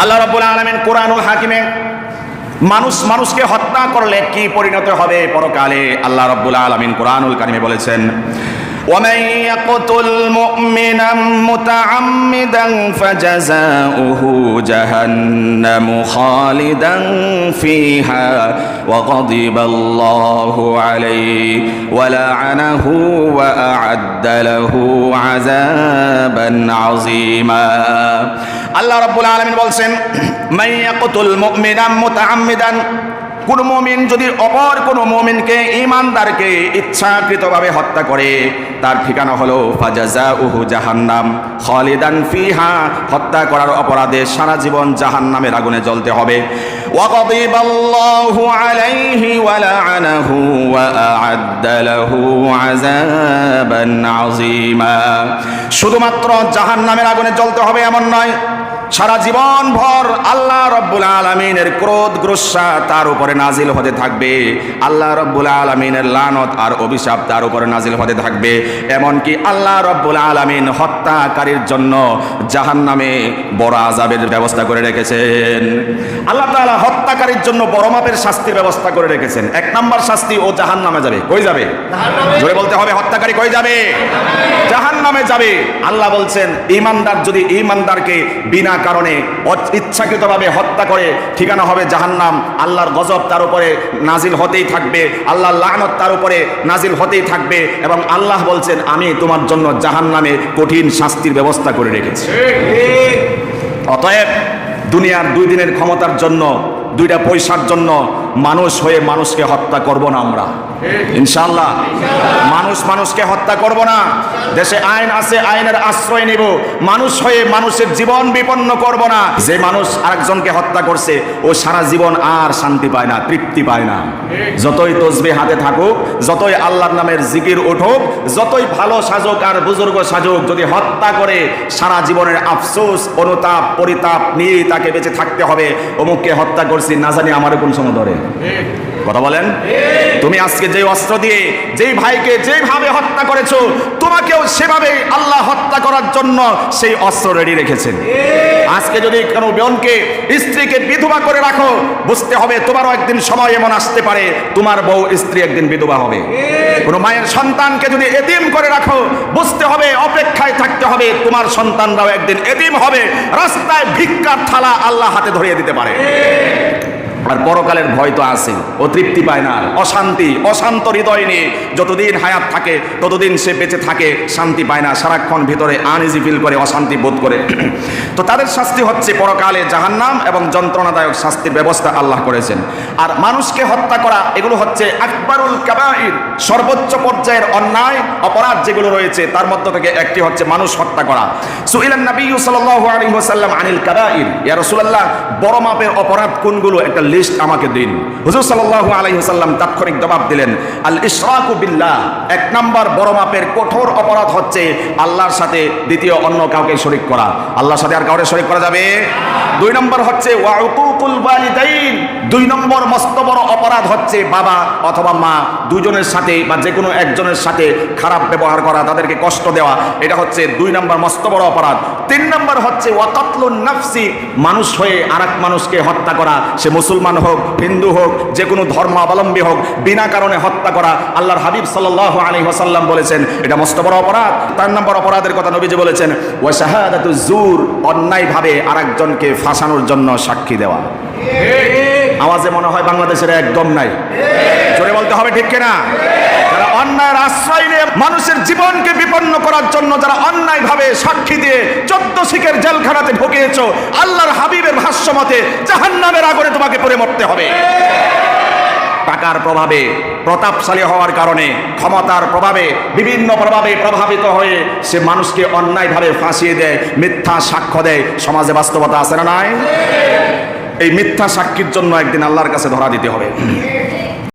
আল্লাহ রাবুল আলমেন কোরআনুল হাকিমে মানুষ মানুষকে হত্যা করলে কি পরিণত হবে পরকালে? আল্লাহ রব্বুল আলমিন কোরআনুল কারিমে বলেছেন ومن يقتل مؤمنا متعمدا فجزاؤه جهنم خالدا فيها وغضب الله عليه ولعنه وأعد له عذابا عظيما আল্লাহ রাব্বুল আলামিন বলছেন মাইয়াকুতুল মুমিনাম মুতাআম্মিদান কোন মুমিন যদি অপর কোন মুমিনকে ইমানদারকে ইচ্ছাকৃতভাবে হত্যা করে, তার ঠিকানা হলো ফাজাজাউহু জাহান্নাম। খালিদান ফিহা, হত্যা করার অপরাধে সারা জীবন জাহান্নামের আগুনে জ্বলতে হবে। ওয়া লা'নাহু ওয়া আ'আদ্দা লাহু আযাবান আযীমা। শুধুমাত্র জাহান্নামের আগুনে জ্বলতে হবে এমন নয় সারা জীবন ভর আল্লাহ রব্বুল আলমিনের ক্রোধ গ্রস্যা তার উপরে নাজিল হতে থাকবে। আল্লাহ রব্বুল আলমিনের লানত আর অভিশাপ তার উপরে নাজিল হতে থাকবে। এমনকি আল্লাহ রব্বুল আলমিন হত্যাকারীর জন্য জাহান নামে বড় আজাবের ব্যবস্থা করে রেখেছেন। আল্লাহ তাআলা হত্যাকারীর জন্য বড় মাপের শাস্তির ব্যবস্থা করে রেখেছেন। এক নম্বর শাস্তি ও জাহান নামে যাবে। কই যাবে? জোরে বলতে হবে হত্যাকারী কই যাবে? জাহান নামে যাবে। আল্লাহ বলছেন ইমানদার যদি ইমানদারকে বিনা কারণে ইচ্ছাকৃতভাবে হত্যা করে ঠিকানা হবে জাহান্নাম। আল্লাহর গজব তার উপরে নাজিল হতেই থাকবে। আল্লাহর লানত তার উপরে নাজিল হতেই থাকবে এবং আল্লাহ বলছেন, আমি তোমার জন্য জাহান্নামে কঠিন শাস্তির ব্যবস্থা করে রেখেছি। অতএব দুনিয়ার দুই দিনের ক্ষমতার জন্য, দুইটা পয়সার জন্য মানুষ হয়ে মানুষকে হত্যা করব না আমরা। ইনশাল্লাহ মানুষ মানুষকে হত্যা করব না। দেশে আইন আছে, আইনের আশ্রয় নিব। মানুষ হয়ে মানুষের জীবন বিপন্ন করব না। যে মানুষ আরেকজনকে হত্যা করছে, ও সারা জীবন আর শান্তি পায় না, তৃপ্তি পায় না। যতই তসবি হাতে থাকুক, যতই আল্লাহর নামের জিকির উঠুক, যতই ভালো সাজক আর বুজুর্গ সাজক, যদি হত্যা করে, সারা জীবনের আফসোস, অনুতাপ, পরিতাপ নিয়ে তাকে বেঁচে থাকতে হবে। অমুককে হত্যা করছি, না জানি আমার কোন সময় ধরে। কথা বলেন? তুমি আজকে যে অস্ত্র দিয়ে যেই ভাইকে যেভাবে হত্যা করেছ, তোমাকেও সেভাবে আল্লাহ হত্যা করার জন্য সেই অস্ত্র রেডি রেখেছেন। আজকে যদি কোনো বোনকে, স্ত্রীকে বিধবা করে রাখো, বুঝতে হবে তোমারও একদিন সময় এমন আসতে পারে, তোমার বউ, স্ত্রী একদিন বিধবা হবে। কোনো মায়ের সন্তানকে যদি এতিম করে রাখো, বুঝতে হবে, অপেক্ষায় থাকতে হবে, তোমার সন্তানরাও একদিন এতিম হবে, রাস্তায় ভিক্ষার থালা আল্লাহ হাতে ধরিয়ে দিতে পারে। আর পরকালের ভয় তো আছে। ও তৃপ্তি পায় না। অশান্তি, অশান্ত হৃদয় নিয়ে যতদিন হায়াত থাকে, ততদিন সে বেঁচে থাকে, শান্তি পায় না। সারাক্ষণ ভিতরে আনইজি ফিল করে, অশান্তি বোধ করে। তো তাদের শাস্তি হচ্ছে পরকালে জাহান্নাম এবং যন্ত্রণাদায়ক শাস্তির ব্যবস্থা আল্লাহ করেছেন। আর মানুষকে হত্যা করা, এগুলো হচ্ছে আকবরুল কাবাইর সর্বোচ্চ পর্যায়ের অন্যায়, অপরাধ যেগুলো রয়েছে, তার মধ্য থেকে একটি হচ্ছে মানুষ হত্যা করা। সুইলান নবী সাল্লাল্লাহু আলাইহি ওয়াসাল্লাম আনিল কাবাইর ইয়া রাসূলুল্লাহ, বড় মাপের অপরাধ কোনগুলো? একটা লিস্ট আমাকে দিন। হুজুর সাল্লাল্লাহু আলাইহি ওয়াসাল্লাম তাৎক্ষণিক জবাব দিলেন, আল ইশরাকু বিল্লাহ। এক নাম্বার বড় মাপের কঠোর অপরাধ হচ্ছে আল্লাহর সাথে দ্বিতীয় অন্য কাউকে শরীক করা। আল্লাহর সাথে আর কাউকে শরীক করা যাবে? দুই নম্বর হচ্ছে দুই নম্বর মস্ত বড় অপরাধ হচ্ছে বাবা অথবা মা দুজনের সাথে বা যে কোনো একজনের সাথে খারাপ ব্যবহার করা, তাদেরকে কষ্ট দেওয়া। এটা হচ্ছে দুই নম্বর মস্ত বড় অপরাধ। তিন নম্বর হচ্ছে ওয়াকাতলুন নাফসি। মানুষ হয়ে আরেক মানুষকে হত্যা করা, সে মুসলমান হোক হিন্দু হোক যে কোনো ধর্মাবলম্বী হোক বিনা কারণে হত্যা করা আল্লাহর হাবিব সাল্লাহ আলী হাসাল্লাম বলেছেন। এটা মস্ত বড় অপরাধ। তার নম্বর অপরাধের কথা নবীজি বলেছেন ওয়া শাহাদাতু জুর অন্যায়ভাবে আরেকজনকে ফাঁসানোর জন্য সাক্ষী দেওয়া। আওয়াজে মনে হয় বাংলাদেশের একদম নাই। জোরে বলতে হবে ঠিক কিনা? অন্যায়ের আশ্রয় নিয়ে মানুষের জীবনকে বিপন্ন করার জন্য যারা অন্যায় ভাবে সাক্ষী দিয়ে চোদ্দ শিখের জেলখানাতে ঢুকিয়েছ আল্লাহর হাবিবের ভাষ্য মতে জাহান্নামের আগুনে তোমাকে পড়ে মরতে হবে। টাকার প্রভাবে, প্রতাপশালী হওয়ার কারণে, ক্ষমতার প্রভাবে, বিভিন্ন প্রভাবে প্রভাবিত হয়ে সে মানুষকে অন্যায়ভাবে ফাঁসিয়ে দেয়, মিথ্যা সাক্ষ্য দেয়। সমাজে বাস্তবতা আছে না নাই? এই মিথ্যা সাক্ষীর জন্য একদিন আল্লাহর কাছে ধরা দিতে হবে।